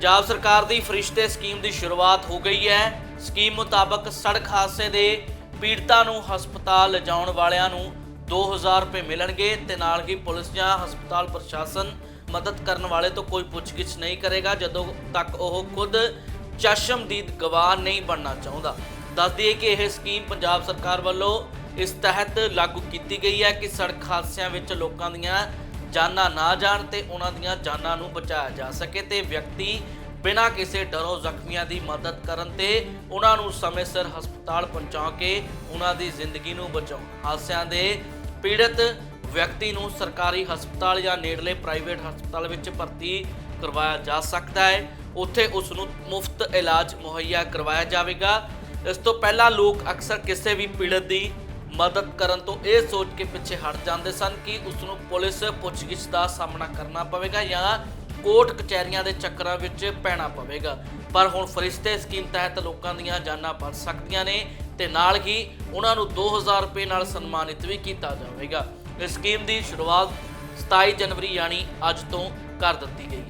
ਪੰਜਾਬ ਸਰਕਾਰ ਦੀ ਫਰਿਸ਼ਤੇ ਸਕੀਮ ਦੀ ਸ਼ੁਰੂਆਤ ਹੋ ਗਈ ਹੈ। ਸਕੀਮ ਮੁਤਾਬਕ ਸੜਕ ਹਾਦਸੇ ਦੇ ਪੀੜਤਾਂ ਨੂੰ ਹਸਪਤਾਲ ਲਿਜਾਉਣ ਵਾਲਿਆਂ ਨੂੰ 2000 ਰੁਪਏ ਮਿਲਣਗੇ ਤੇ ਨਾਲ ਹੀ ਪੁਲਿਸ ਜਾਂ ਹਸਪਤਾਲ ਪ੍ਰਸ਼ਾਸਨ ਮਦਦ ਕਰਨ ਵਾਲੇ ਤੋਂ ਕੋਈ ਪੁੱਛਗਿੱਛ ਨਹੀਂ ਕਰੇਗਾ, ਜਦੋਂ ਤੱਕ ਉਹ ਖੁਦ ਚਸ਼ਮਦੀਦ ਗਵਾਹ ਨਹੀਂ ਬਣਨਾ ਚਾਹੁੰਦਾ। ਦੱਸ ਦਈਏ ਕਿ ਇਹ ਸਕੀਮ ਪੰਜਾਬ ਸਰਕਾਰ ਵੱਲੋਂ ਇਸ ਤਹਿਤ ਲਾਗੂ ਕੀਤੀ ਗਈ ਹੈ ਕਿ ਸੜਕ ਹਾਦਸਿਆਂ ਵਿੱਚ ਲੋਕਾਂ ਦੀਆਂ ਜਾਨਾਂ ਨਾ ਜਾਣ ਤੇ ਉਹਨਾਂ ਦੀਆਂ ਜਾਨਾਂ ਨੂੰ ਬਚਾਇਆ ਜਾ ਸਕੇ ਤੇ ਵਿਅਕਤੀ ਬਿਨਾਂ ਕਿਸੇ ਡਰੋਂ ਜ਼ਖਮੀਆਂ ਦੀ ਮਦਦ ਕਰਨ ਤੇ ਉਹਨਾਂ ਨੂੰ ਸਮੇਂ ਸਿਰ ਹਸਪਤਾਲ ਪਹੁੰਚਾ ਕੇ ਉਹਨਾਂ ਦੀ ਜ਼ਿੰਦਗੀ ਨੂੰ ਬਚਾਉਣ। ਹਾਦਸਿਆਂ ਦੇ ਪੀੜਤ ਵਿਅਕਤੀ ਨੂੰ ਸਰਕਾਰੀ ਹਸਪਤਾਲ ਜਾਂ ਨੇੜਲੇ ਪ੍ਰਾਈਵੇਟ ਹਸਪਤਾਲ ਵਿੱਚ ਭਰਤੀ ਕਰਵਾਇਆ ਜਾ ਸਕਦਾ ਹੈ। ਉੱਥੇ ਉਸ ਨੂੰ ਮੁਫਤ ਇਲਾਜ ਮੁਹੱਈਆ ਕਰਵਾਇਆ ਜਾਵੇਗਾ। ਇਸ ਤੋਂ ਪਹਿਲਾਂ ਲੋਕ ਅਕਸਰ ਕਿਸੇ ਵੀ ਪੀੜਤ ਦੀ ਮਦਦ ਕਰਨ ਤੋਂ ਇਹ ਸੋਚ ਕੇ ਪਿੱਛੇ ਹਟ ਜਾਂਦੇ ਸਨ ਕਿ ਉਸ ਨੂੰ ਪੁਲਿਸ ਪੁੱਛਗਿੱਛ ਦਾ ਸਾਹਮਣਾ ਕਰਨਾ ਪਵੇਗਾ ਜਾਂ ਕੋਰਟ ਕਚਹਿਰੀਆਂ ਦੇ ਚੱਕਰਾਂ ਵਿੱਚ ਪੈਣਾ ਪਵੇਗਾ। ਪਰ ਹੁਣ ਫਰਿਸ਼ਤੇ ਸਕੀਮ ਤਹਿਤ ਲੋਕਾਂ ਦੀਆਂ ਜਾਨਾਂ ਬਚ ਸਕਦੀਆਂ ਨੇ ਤੇ ਨਾਲ ਹੀ ਉਹਨਾਂ ਨੂੰ 2000 ਰੁਪਏ ਨਾਲ ਸਨਮਾਨਿਤ ਵੀ ਕੀਤਾ ਜਾਵੇਗਾ। ਇਸ ਸਕੀਮ ਦੀ ਸ਼ੁਰੂਆਤ 27 ਜਨਵਰੀ ਯਾਨੀ ਅੱਜ ਤੋਂ ਕਰ ਦਿੱਤੀ ਗਈ ਹੈ।